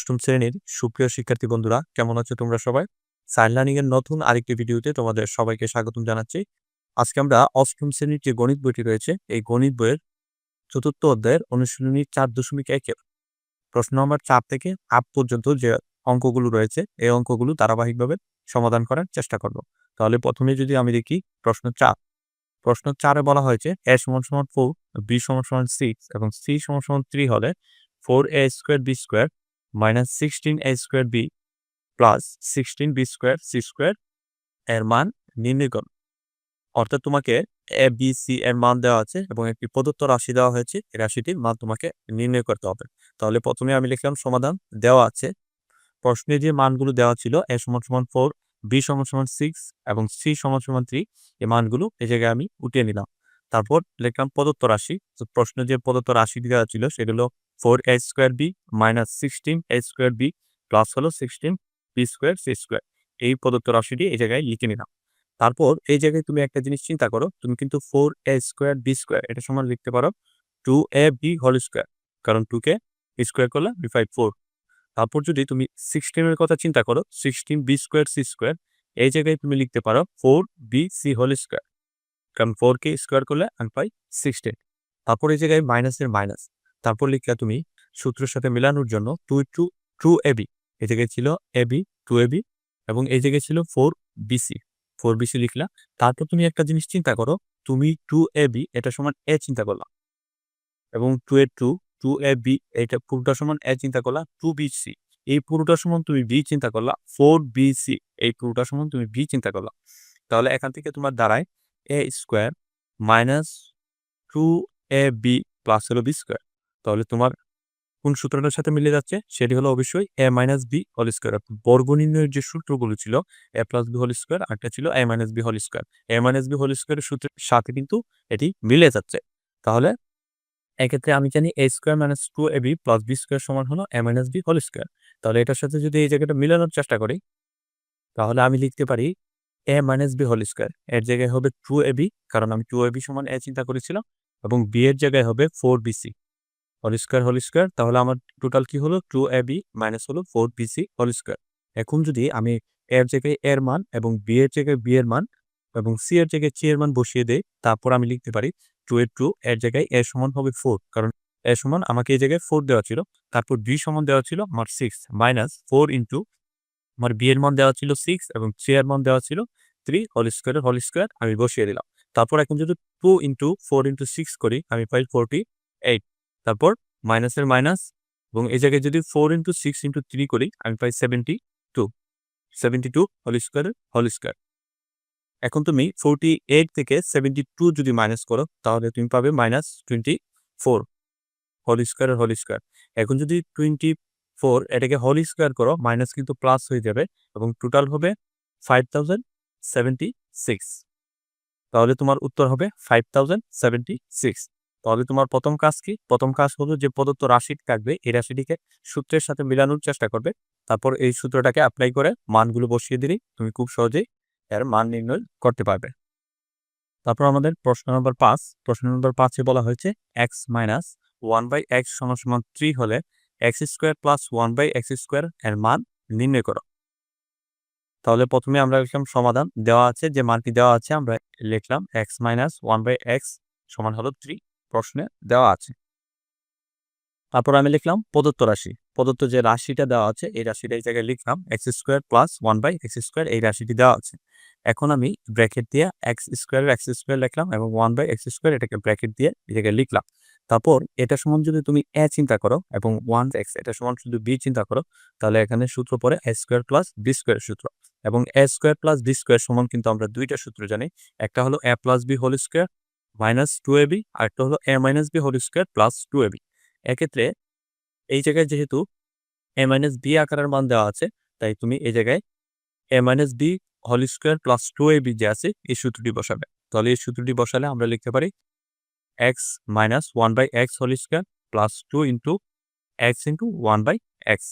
অষ্টম শ্রেণির সুপ্রিয় শিক্ষার্থী বন্ধুরা, কেমন আছো তোমরা সবাই? সাইন লার্নিং এর নতুন আরেকটি ভিডিওতে তোমাদের সবাইকে স্বাগতম জানাচ্ছি। আজকে আমরা অষ্টম শ্রেণির যে গণিত বইটি রয়েছে, এই গণিত বইয়ের চতুর্থ অধ্যায়ের অনুশীলনী চার দশমিক একের প্রশ্ন নম্বর চার থেকে আট পর্যন্ত যে অঙ্কগুলো রয়েছে, এই অঙ্কগুলো ধারাবাহিকভাবে সমাধান করার চেষ্টা করব। তাহলে প্রথমে যদি আমি দেখি প্রশ্ন চার, প্রশ্ন চারে বলা হয়েছে এ সমান সমান ফোর, বি সমান সমান সিক্স এবং সি সমান সমান থ্রি হলে four A square B square minus sixteen A square B plus sixteen B square C square এর মান নির্ণয় করো। অর্থাৎ তোমাকে এ বি সি এর মান দেওয়া আছে এবং একটি প্রদত্ত রাশি দেওয়া হয়েছে, এই রাশিটির মান তোমাকে নির্ণয় করতে হবে। তাহলে প্রথমে আমি লিখলাম সমাধান দেওয়া আছে। প্রশ্নে যে মানগুলো দেওয়া ছিল এ সমান সমান ফোর বি সমান সমান সিক্স এবং সি সমান সমান থ্রি এই মানগুলো এই জায়গায় আমি উঠিয়ে নিলাম। তারপর লিখলাম প্রদত্ত রাশি। প্রশ্নে যে প্রদত্ত রাশি দেওয়া ছিল সেগুলো four A square B minus sixteen A square B plus হলো sixteen B square C square. এই প্রদত্ত রাশিটি এই জায়গায় লিখে নিলাম। তারপর এই জায়গায় তুমি একটা জিনিস চিন্তা করো, তুমি কিন্তু four A square B square, এটা সমান লিখতে পারো two A B whole square, কারণ টুকে স্কোয়ার করলে বি ফাইভ ফোর। তারপর যদি তুমি সিক্সটিনের কথা চিন্তা করো, sixteen B square C square, এই জায়গায় তুমি লিখতে পারো four B C whole square, কারণ ফোর কে স্কোয়ার করলে আমি পাই সিক্সটিন। তারপর এই জায়গায় মাইনাসের মাইনাস তারপর লিখলা তুমি সূত্রের সাথে মেলানোর জন্য two two two A B এই জায়গায় ছিল A B two A B এবং এই জায়গায় ছিল ফোর বিসি ফোর বিসি লিখলা। তারপর তুমি একটা জিনিস চিন্তা করো, তুমি টু এ বি এটা সমান এ চিন্তা করলাম এবং two A two two A B এটা পুরোটা সমান এ চিন্তা করলা টু বি সি এই পুরোটা সমান তুমি বি চিন্তা করলা ফোর বি সি এই পুরোটা সমান তুমি বি চিন্তা করলা। তাহলে এখান থেকে তোমার দাঁড়ায় A square minus two A B plus হলো বি স্কোয়ার তাহলে তোমার কোন সূত্রটার সাথে মিলে যাচ্ছে? সেটি হলো অবশ্যই A minus B whole square বর্গ নির্ণয়ের যে সূত্রগুলো ছিল A plus B whole square আরেকটা ছিল A minus B whole square A minus B whole স্কোয়ারের সূত্রের সাথে কিন্তু এটি মিলে যাচ্ছে। তাহলে এক্ষেত্রে আমি জানি A square minus two A B plus B square সমান হলো A minus B whole square তাহলে এটার সাথে যদি এই জায়গাটা মিলানোর চেষ্টা করি, তাহলে আমি লিখতে পারি A minus B whole square এর জায়গায় হবে টু এ বি কারণ আমি টু এ বি সমান এ চিন্তা করেছিলাম, এবং বি এর জায়গায় হবে four BC whole square whole square, তাহলে আমার টোটাল কি হলো? টু এ বি মাইনাস হলো ফোর বিসি হোল স্কোয়ার। এখন যদি আমি এর জায়গায় এর মান এবং বি এর জায়গায় বি এর মান এবং সি এর জায়গায় সি এর মান বসিয়ে দেয় তারপর আমি লিখতে পারি টু এর টু এর জায়গায় এর সমান হবে ফোর কারণ এর সমান আমাকে এই জায়গায় ফোর দেওয়া ছিল, তারপর বি সমান দেওয়া ছিল আমার সিক্স মাইনাস ফোর ইন্টু আমার বি এর মান দেওয়া ছিল সিক্স এবং সি এর মান দেওয়া ছিল থ্রি হোল স্কোয়ারের হোল স্কোয়ার আমি বসিয়ে দিলাম। তারপর এখন যদি two into four into six করি, আমি পাই ফোরটি এইট তারপর মাইনাসের মাইনাস এবং এই জায়গায় যদি four into six into three করি, আমি পাই seventy two seventy two whole স্কোয়ারের হোল স্কোয়ার এখন তুমি ফোরটি এইট থেকে সেভেন্টি টু যদি মাইনাস করো, তাহলে তুমি পাবে মাইনাস টোয়েন্টি ফোর হোল স্কোয়ারের হোল স্কোয়ার এখন যদি টোয়েন্টি ফোর এটাকে হোল স্কোয়ার করো মাইনাস কিন্তু প্লাস হয়ে যাবে এবং টোটাল হবে ফাইভ থাউজেন্ড সেভেন্টি সিক্স তাহলে তোমার উত্তর হবে ফাইভ থাউজেন্ড সেভেন্টি সিক্স তাহলে তোমার প্রথম কাজ কি? প্রথম কাজ হলো যে প্রদত্ত রাশি থাকবে এই রাশিটিকে সূত্রের সাথে মিলানোর চেষ্টা করবে। তারপর এই সূত্রটাকে অ্যাপ্লাই করে মানগুলো বসিয়ে দিলেই তুমি খুব সহজেই এর মান নির্ণয় করতে পারবে। তারপর আমাদের প্রশ্ন নম্বর পাঁচ। প্রশ্ন নম্বর পাঁচে বলা হয়েছে X minus one by X সমান থ্রি হলে X square plus one by X square এর মান নির্ণয় করো। তাহলে প্রথমে আমরা লিখলাম সমাধান। দেওয়া আছে যে মানটি দেওয়া আছে, আমরা লিখলাম X minus one by X সমান হলো থ্রি প্রশ্নে দেওয়া আছে। তারপর আমি লিখলাম প্রদত্ত রাশি। প্রদত্ত যে রাশিটা দেওয়া আছে, এই রাশিটা এই জায়গায় লিখলাম X square plus one by X square এই রাশিটি দেওয়া আছে। এখন আমি ব্র্যাকেট দিয়ে এক্স স্কোয়ার এক্স স্কোয়ার লিখলাম এবং ওয়ান বাই এক্স স্কোয়ার এটাকে ব্র্যাকেট দিয়ে জায়গায় লিখলাম। তারপর এটা সমান যদি তুমি এ চিন্তা করো এবং ওয়ান এক্স এটা সমান শুধু বি চিন্তা করো, তাহলে এখানে সূত্র পরে A square plus B square সূত্র। এবং A square plus B square সমান কিন্তু আমরা দুইটা সূত্র জানি। একটা হলো A plus B whole square minus two A B আর একটা হলো A minus B whole square plus two A B. এক্ষেত্রে এই জায়গায় যেহেতু এ মাইনাস বি আকারের মান দেওয়া আছে, তাই তুমি এই জায়গায় A minus B whole square plus two A B যে আছে, এই সূত্রটি বসাবে। তাহলে এই সূত্রটি বসালে আমরা লিখতে পারি X minus one by X whole square plus two into X into one by X.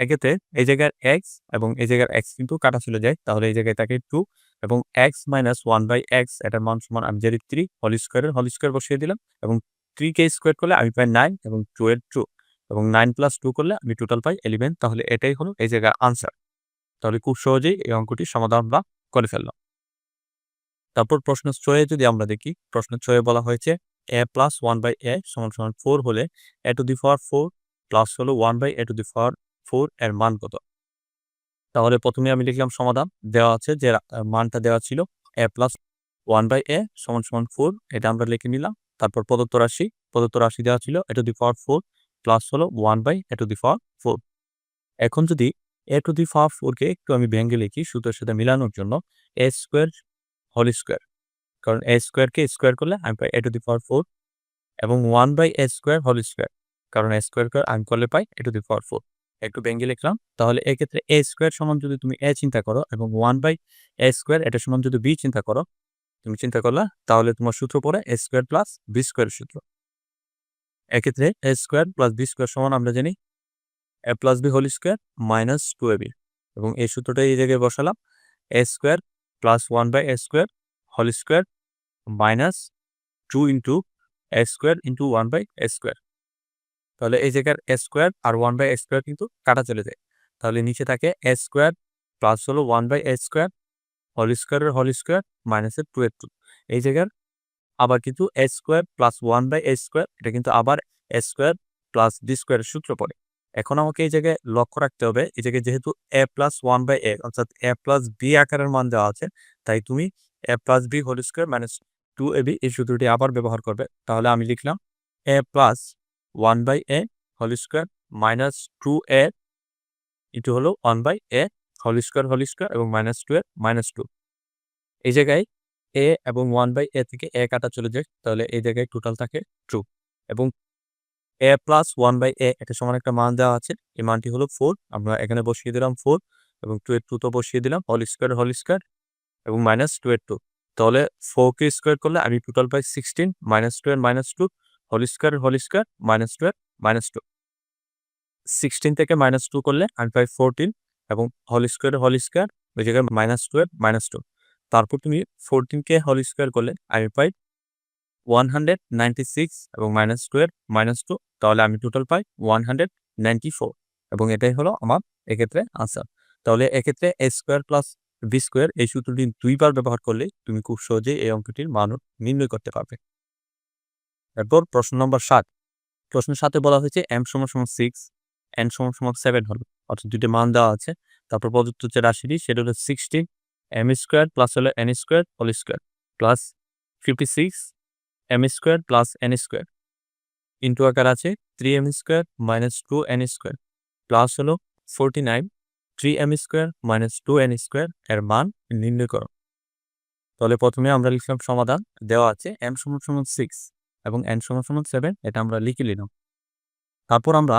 এক্ষেত্রে এই জায়গার এক্স এবং এই জায়গার এক্স কিন্তু কাটা চলে যায়, তাহলে এই জায়গায় থাকে টু এবং X minus one by X এটার মান সমান আমি জানি থ্রি হল স্কোয়ারের হল স্কোয়ার বসিয়ে দিলাম এবং থ্রি কে স্কোয়ার করলে আমি পাই নাইন এবং টু এর টু এবং নাইন প্লাস টু করলে আমি টোটাল পাই এলিভেন তাহলে এটাই হলো এই জায়গায় আনসার তাহলে খুব সহজেই এই অঙ্কটি সমাধান আমরা করে ফেললাম। তারপর প্রশ্ন ছয়ে যদি আমরা দেখি, প্রশ্ন ছয়ে বলা হয়েছে A plus one by A সমান সমান ফোর হলে A to the power four plus হলো one by A to the power four এর মান কত? তাহলে প্রথমে আমি লিখলাম সমাধান। দেওয়া আছে যে মানটা দেওয়া ছিল A plus one by A সমান সমান ফোর। এটা আমরা লিখে নিলাম। তারপর প্রদত্ত রাশি প্রদত্ত রাশি দেওয়া ছিল A to the power four plus হলো one by A to the power four. এখন যদি এ টু দি পাওয়ার ফোরকে একটু আমি ভেঙে লিখি সুতোর সাথে মিলানোর জন্য, এ স্কোয়ার হোল স্কোয়ার। কারণ এ স্কোয়ারকে স্কোয়ার করলে আমি পাই A to the power four এবং one by A square whole square. কারণ এ স্কোয়ার আমি করলে পাই এ টু দি পাওয়ার ফোর। একটু ভেঙে লিখলাম। তাহলে এক্ষেত্রে এ স্কোয়ার সমান যদি তুমি এ চিন্তা করো এবং ওয়ান বাই এ স্কোয়ার এটা সমান যদি বি চিন্তা করো, তুমি চিন্তা করলা, তাহলে তোমার সূত্র পড়ে A square plus B square সূত্র। এক্ষেত্রে A square plus B square সমান আমরা জানি A plus B whole square minus two A B এবং এই সূত্রটা এই জায়গায় বসালাম A square plus one by A square whole square minus two into A square into one by A square তাহলে এই জায়গার এস স্কোয়ার আর ওয়ান বাই এ স্কোয়ার কিন্তু কাটা চলে যায়। তাহলে নিচে থাকে এস স্কোয়ার প্লাস হলো one by A square whole স্কোয়ারের হোল স্কোয়ার মাইনাসের টু এর টু এই জায়গার আবার কিন্তু S square plus one by A square এটা কিন্তু আবার এস স্কোয়ার প্লাস ডি স্কোয়ারের সূত্র পড়ে। এখন আমাকে এই জায়গায় লক্ষ্য রাখতে হবে, এই জায়গায় যেহেতু A plus one by A অর্থাৎ এ প্লাস বি আকারের মান দেওয়া আছে, তাই তুমি A plus B whole square minus two A B এই সূত্রটি আবার ব্যবহার করবে। তাহলে আমি লিখলাম A plus one by A whole square minus two A into হলো one by A whole square whole square এবং মাইনাস টু এর মাইনাস টু এই জায়গায় এ এবং ওয়ান বাই এ থেকে এ কাটা চলে যায়, তাহলে এই জায়গায় টোটাল থাকে টু এবং A plus one by A এটা সমান একটা মান দেওয়া আছে, এই মানটি হলো ফোর আমরা এখানে বসিয়ে দিলাম ফোর এবং টু এর টু তো বসিয়ে দিলাম হোল স্কোয়ার হোল স্কোয়ার এবং মাইনাস টু এর টু তাহলে ফোরকে স্কোয়ার করলে আমি টোটাল পাই সিক্সটিন মাইনাস টু এর minus two whole square whole square minus two এর মাইনাস টু সিক্সটিন থেকে মাইনাস টু করলে আমি পাই ফোরটিন এবং হোল স্কোয়ার হোল স্কোয়ার ওই জায়গায় মাইনাস টু এর মাইনাস টু তারপর তুমি ফোরটিনকে হোল স্কোয়ার করলে আমি পাই ওয়ান হান্ড্রেড নাইনটি সিক্স এবং মাইনাস টু এর মাইনাস টু তাহলে আমি টোটাল পাই ওয়ান হান্ড্রেড নাইনটি ফোর এবং এটাই হলো আমার এক্ষেত্রে আনসার তাহলে এক্ষেত্রে A square plus B square এই সূত্রটি দুইবার ব্যবহার করলে তুমি খুব সহজেই এই অঙ্কটির মান নির্ণয় করতে পারবে। এরপর প্রশ্ন নম্বর সাত। প্রশ্ন সাথে বলা হয়েছে এম সমান সমান সিক্স এন সমান সমান সেভেন হলো। অর্থাৎ দুটি মান দেওয়া আছে। তারপর প্রদত্ত যে রাশিটি, সেটা হলো সিক্সটিন এম স্কোয়ার প্লাস হলো N square whole square plus fifty six M square plus N square into আকার আছে three M square minus two N square plus হলো forty nine three M square minus two N square এর মান নির্ণয় করো। তাহলে প্রথমে আমরা লিখলাম সমাধান। দেওয়া আছে এম সমান সমান সিক্স এবং এন সমান সমান সেভেন এটা আমরা লিখে নিলাম। তারপর আমরা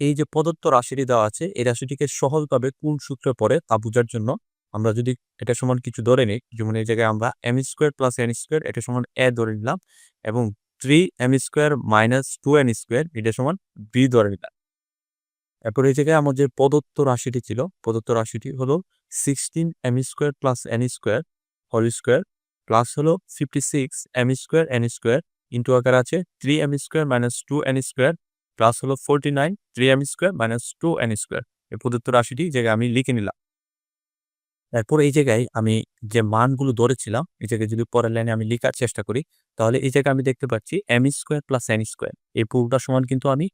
এই যে প্রদত্ত রাশিটি দেওয়া আছে, এই রাশিটিকে সহজভাবে কোন সূত্রে পড়ে তা বোঝার জন্য আমরা যদি এটা সমান কিছু ধরে নিই, যেমন এই জায়গায় আমরা M square plus N square এটা সমান এ ধরে নিলাম এবং three M square minus two N square এটা সমান বি ধরে নিলাম। এরপর এই জায়গায় আমার যে প্রদত্ত রাশিটি ছিল, প্রদত্ত রাশিটি হলো sixteen M square plus N square whole square plus হলো fifty six M square N square into আকার আছে three M square minus two N square plus হলো forty nine three M square minus two N square এই প্রদত্ত রাশিটি জায়গায় আমি লিখে নিলাম। এরপর এই জায়গায় আমি যে মানগুলো ধরেছিলাম, এই জায়গায় যদি পরের লাইনে আমি লেখার চেষ্টা করি, তাহলে এই জায়গায় আমি দেখতে পাচ্ছি M square plus N square এই পুরোটা সমান কিন্তু আমি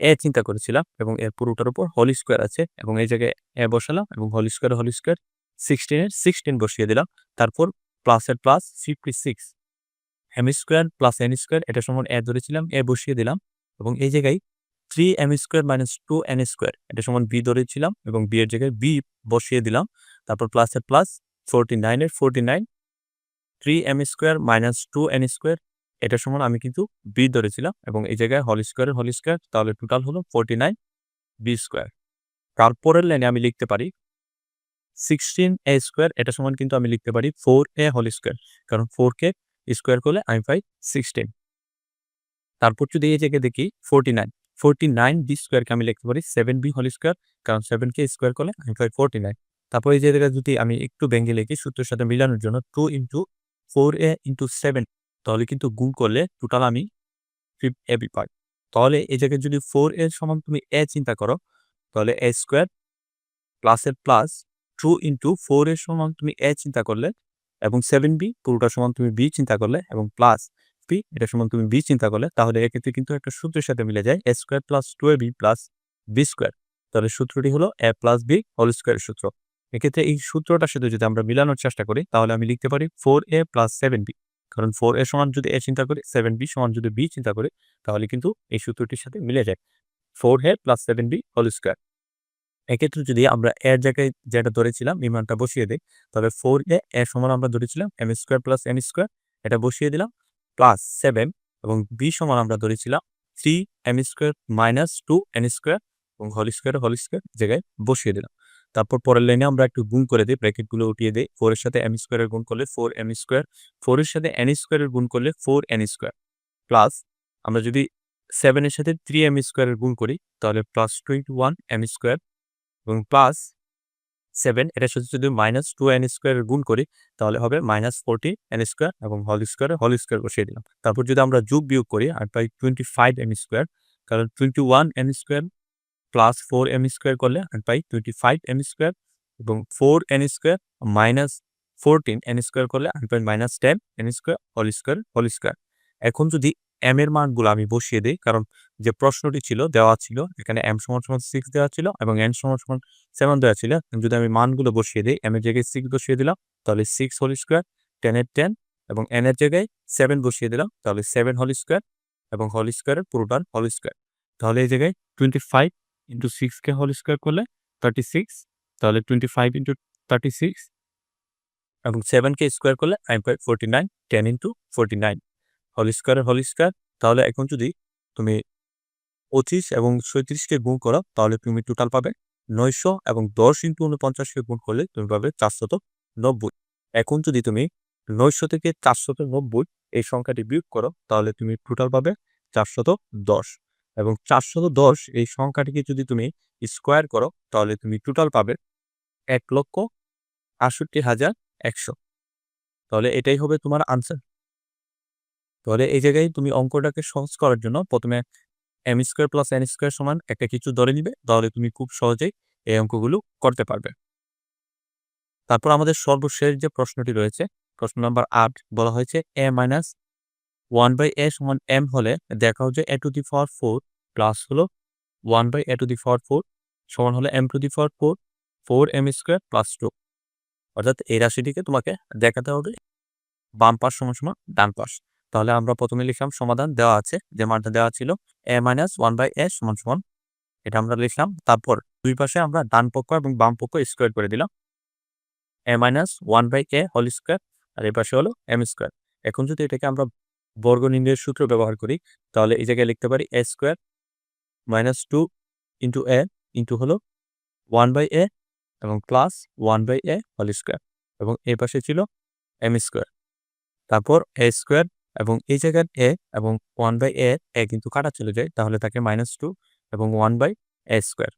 এ চিন্তা করেছিলাম এবং এর পুরোটার উপর হোল স্কোয়ার আছে এবং এই জায়গায় এ বসালাম এবং হোল স্কোয়ার হোল স্কোয়ার সিক্সটিনের সিক্সটিন বসিয়ে দিলাম। তারপর প্লাসের plus fifty six M square plus N square এটা সমান এ ধরেছিলাম, এ বসিয়ে দিলাম, এবং এই জায়গায় three M square minus two N square এটা সমান বি ধরেছিলাম, এবং বি এর জায়গায় বি বসিয়ে দিলাম, তারপর প্লাসের প্লাস ফোরটি নাইনের forty nine three M square minus two N square এটা সমান আমি কিন্তু বি ধরেছিলাম, এবং এই জায়গায় হল স্কোয়ারের হল স্কোয়ার তাহলে টোটাল হলো ফোরটি নাইন বি স্কোয়ার তারপরের লাইনে আমি লিখতে পারি সিক্সটিন এ স্কোয়ার এটা সমান কিন্তু আমি লিখতে পারি ফোর এ হল স্কোয়ার কারণ ফোর কে স্কোয়ার করলে আমি পাই সিক্সটিন তারপর যদি এই জায়গায় দেখি forty nine forty nine B স্কোয়ারকে আমি লিখতে পারি সেভেন বি হোল স্কোয়ার কারণ সেভেনকে স্কোয়ার করলে আমি পাই ফোরটি নাইন তারপর এই জায়গায় যদি আমি একটু ভেঙে লিখি সূত্রের সাথে মিলানোর জন্য two into four A into seven তাহলে কিন্তু গুণ করলে টোটাল আমি এ বি পাই। তাহলে এই জায়গায় যদি ফোর এর সমান তুমি এ চিন্তা করো, তাহলে এ স্কোয়ার প্লাসের প্লাস টু ইন্টু ফোর এর সমান তুমি এ চিন্তা করলে এবং সেভেন বি পুরোটা সমান তুমি বি চিন্তা করলে এবং প্লাস পি এটা সমান তুমি বি চিন্তা করলে, তাহলে এক্ষেত্রে কিন্তু একটা সূত্রের সাথে মিলে যায় A square plus two A B plus B square তাহলে সূত্রটি হলো এ প্লাস বি হোল স্কোয়ারের সূত্র। এক্ষেত্রে এই সূত্রটার সাথে যদি আমরা মিলানোর চেষ্টা করি, তাহলে আমি লিখতে পারি four A plus seven B কারণ ফোর এ সমান যদি এ চিন্তা করি সেভেন বি সমান যদি বি চিন্তা করি, তাহলে কিন্তু এই সূত্রটির সাথে মিলে যায়। Four A plus seven B whole square এক্ষেত্রে যদি আমরা এর জায়গায় যেটা ধরেছিলাম এই মানটা বসিয়ে দিই, তবে ফোর এ এর সমান আমরা ধরেছিলাম M square plus N square এটা বসিয়ে দিলাম প্লাস সেভেন এবং বি সমান আমরা ধরেছিলাম three M square minus two N square এবং হোল স্কোয়ার হোল স্কোয়ার জায়গায় বসিয়ে দিলাম। তারপর পরের লাইনে আমরা একটু গুণ করে দিই ব্র্যাকেটগুলো উঠিয়ে দিই ফোর এর সাথে এম স্কোয়ারের গুণ করলে ফোর এম স্কোয়ার ফোরের সাথে এন স্কোয়ারের গুণ করলে ফোর এন স্কোয়ার প্লাস আমরা যদি সেভেনের সাথে থ্রি এম স্কোয়ারের গুণ করি, তাহলে plus twenty one M square এবং প্লাস সেভেন এটা সাথে যদি মাইনাস টু এন স্কোয়ারের গুণ করি, তাহলে হবে মাইনাস ফোরটি এন স্কোয়ার এবং হল স্কোয়ার হল স্কোয়ার বসিয়ে দিলাম। তারপর যদি আমরা যোগ বিয়োগ করি, আর পাই টোয়েন্টি ফাইভ এম স্কোয়ার কারণ twenty one M square plus four M square করলে, আর পাই টোয়েন্টি ফাইভ এম স্কোয়ার এবং four N square minus fourteen N square করলে, আর পাই minus ten N square whole square whole square এখন যদি M এর মানগুলো আমি বসিয়ে দিই। কারণ যে প্রশ্নটি ছিল, দেওয়া ছিল, এখানে এম সমান সমান সিক্স দেওয়া ছিল এবং এন সমান সমান সেভেন দেওয়া ছিল। যদি আমি মানগুলো বসিয়ে দিই এম এর জায়গায় সিক্স বসিয়ে দিলাম, তাহলে সিক্স হোল স্কোয়ার টেনের টেন এবং এন এর জায়গায় সেভেন বসিয়ে দিলাম, তাহলে সেভেন হোল স্কোয়ার এবং হোল স্কোয়ারের পুরোটার হোল স্কোয়ার তাহলে এই জায়গায় টোয়েন্টি ফাইভ ইন্টু সিক্সকে হোল স্কোয়ার করলে থার্টি সিক্স তাহলে twenty five into thirty six এবং সেভেনকে স্কোয়ার করলে nine point forty nine ten into forty nine whole স্কোয়ারের হোল স্কোয়ার, তাহলে এখন যদি তুমি পঁচিশ এবং সৈত্রিশকে গুণ করো, তাহলে তুমি টোটাল পাবে নয়শো এবং দশ ইন্টু উনপঞ্চাশকে গুণ করলে তুমি পাবে চারশত নব্বই। এখন যদি তুমি নয়শো থেকে চারশত নব্বই এই সংখ্যাটি বিয়োগ করো, তাহলে তুমি টোটাল পাবে চারশত দশ। এবং চারশত দশ এই সংখ্যাটিকে যদি তুমি স্কোয়ার করো, তাহলে তুমি টোটাল পাবে এক লক্ষ আটষট্টি হাজার একশো। তাহলে এটাই হবে তোমার আনসার তাহলে এই জায়গায় তুমি অঙ্কটাকে সহজ করার জন্য প্রথমে M square plus N square সমান একটা কিছু ধরে নিবে, তাহলে তুমি খুব সহজেই এই অঙ্কগুলো করতে পারবে। তারপর আমাদের সর্বশেষ যে প্রশ্নটি রয়েছে, প্রশ্ন নাম্বার আট বলা হয়েছে a minus one by a সমান এম হলে দেখা হচ্ছে a to the for four plus হলো one by a to the for four সমান হলো m to the for four four m square plus two অর্থাৎ এই রাশিটিকে তোমাকে দেখাতে হবে বাম পাশ সমান সমান ডান পাশ। তাহলে আমরা প্রথমে লিখলাম সমাধান দেওয়া আছে, যে মানটা দেওয়া ছিল a minus one by a সমান সমান, এটা আমরা লিখলাম। তারপর দুই পাশে আমরা ডান পক্ষ এবং বাম পক্ষ স্কোয়ার করে দিলাম। A minus one by a whole square আর এই পাশে হলো এম স্কোয়ার এখন যদি এটাকে আমরা বর্গ নির্ণয়ের সূত্র ব্যবহার করি, তাহলে এই জায়গায় লিখতে পারি a square minus two into a into হলো ওয়ান বাই এ এবং plus one by a whole square এবং এই পাশে ছিল এম স্কোয়ার তারপর এ স্কোয়ার এবং এই জায়গার এ এবং ওয়ান বাই এ এ কিন্তু কাটা চলে যায়, তাহলে তাকে মাইনাস টু এবং ওয়ান বাই এ স্কোয়ার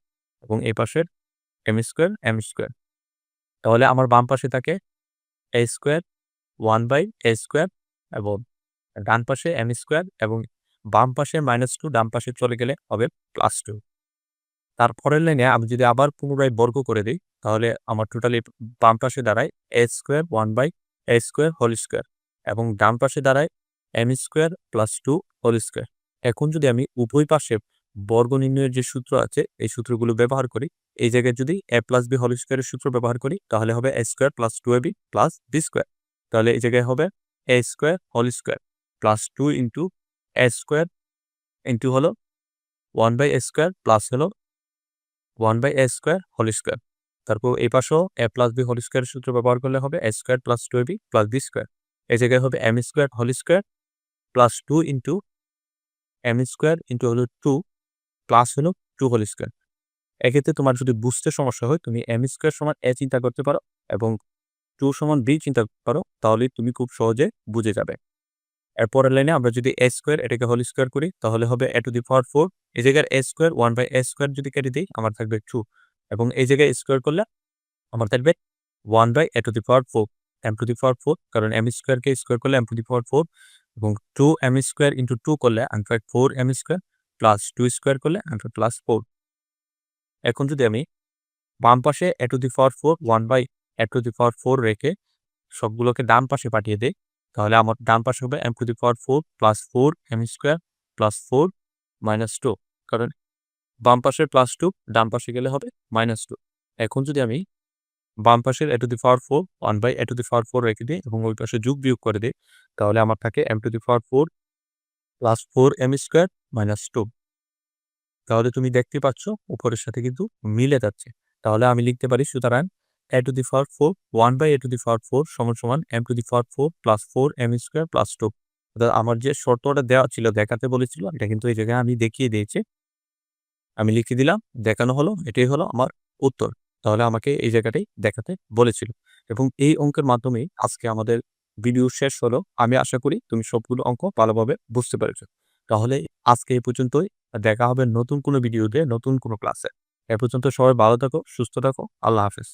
এবং এই পাশের এম স্কোয়ার এম স্কোয়ার তাহলে আমার বাম পাশে থাকে a square one by a square এবং ডান পাশে এম স্কোয়ার এবং বাম পাশে মাইনাস টু ডান পাশে চলে গেলে হবে প্লাস টু তারপরের লাইনে আমি যদি আবার পুনরায় বর্গ করে দিই, তাহলে আমার টোটালি বাম পাশে দাঁড়ায় a square one by a square whole square এবং ডান পাশে দাঁড়ায় m square plus two whole square এখন যদি আমি উভয় পাশে বর্গ নির্ণয়ের যে সূত্র আছে, এই সূত্রগুলো ব্যবহার করি, এই জায়গায় যদি এ প্লাস বি হোল স্কোয়ারের সূত্র ব্যবহার করি, তাহলে হবে a square plus two a b plus b square তাহলে এই জায়গায় হবে a square whole square plus two into a square into হলো one by a square plus হলো one by a square whole square তারপর এই পাশেও এ প্লাস বি হোল স্কোয়ারের সূত্র ব্যবহার করলে হবে a square plus two a b plus b square এই জায়গায় হবে m square whole square plus two into m square into হলো টু প্লাস হলো টু হোল স্কোয়ার এক্ষেত্রে তোমার যদি বুঝতে সমস্যা হয়, তুমি এম স্কোয়ার সমান এ চিন্তা করতে পারো এবং টু সমান বি চিন্তা পারো তাহলে তুমি খুব সহজে বুঝে যাবে। এরপরের লাইনে আমরা যদি এ স্কোয়ার এটাকে হোল স্কোয়ার করি, তাহলে হবে এ টু দি পাওয়ার ফোর এই জায়গার a square one by a square যদি কেটে দিই, আমার থাকবে টু এবং এই জায়গায় স্কোয়ার করলে আমার থাকবে one by a to the power four m to the power four কারণ এম স্কোয়ারকে স্কোয়ার করলে m to the power four এবং two m square into two করলে পাই four m square plus two square করলে answer plus four এখন যদি আমি বাম পাশে a to the power four one by a to the power four রেখে সবগুলোকে ডান পাশে পাঠিয়ে দেই, তাহলে আমার ডান পাশে হবে m to the power four plus four m square plus four minus two কারণ বাম পাশের প্লাস টু ডান পাশে গেলে হবে মাইনাস টু এখন যদি আমি বাম পাশের a to the power four one by a to the power four রেখে দিই এবং ওই পাশে যোগ বিয়োগ করে দিই। তাহলে আমার থাকে m to the power four plus four m square minus two তাহলে তুমি দেখতে পাচ্ছ উপরের সাথে কিন্তু মিলে যাচ্ছে। তাহলে আমি লিখতে পারি, সুতরাং a to the power four one by a to the power four সমান সমান m to the power four plus four m square plus two অর্থাৎ আমার যে শর্তটা দেওয়া ছিল, দেখাতে বলেছিল, এটা কিন্তু এই জায়গায় আমি দেখিয়ে দিয়েছি। আমি লিখে দিলাম, দেখানো হলো, এটাই হলো আমার উত্তর। তাহলে আমাকে এই জায়গাটাই দেখাতে বলেছিল। এবং এই অঙ্কের মাধ্যমে আজকে আমাদের ভিডিও শেষ হলো। আমি আশা করি তুমি সবগুলো অঙ্ক ভালোভাবে বুঝতে পেরেছ। তাহলে আজকে এই পর্যন্তই। দেখা হবে নতুন কোনো ভিডিওতে নতুন কোনো ক্লাসে এ পর্যন্ত সবাই ভালো থাকো, সুস্থ থাকো। আল্লাহ হাফেজ।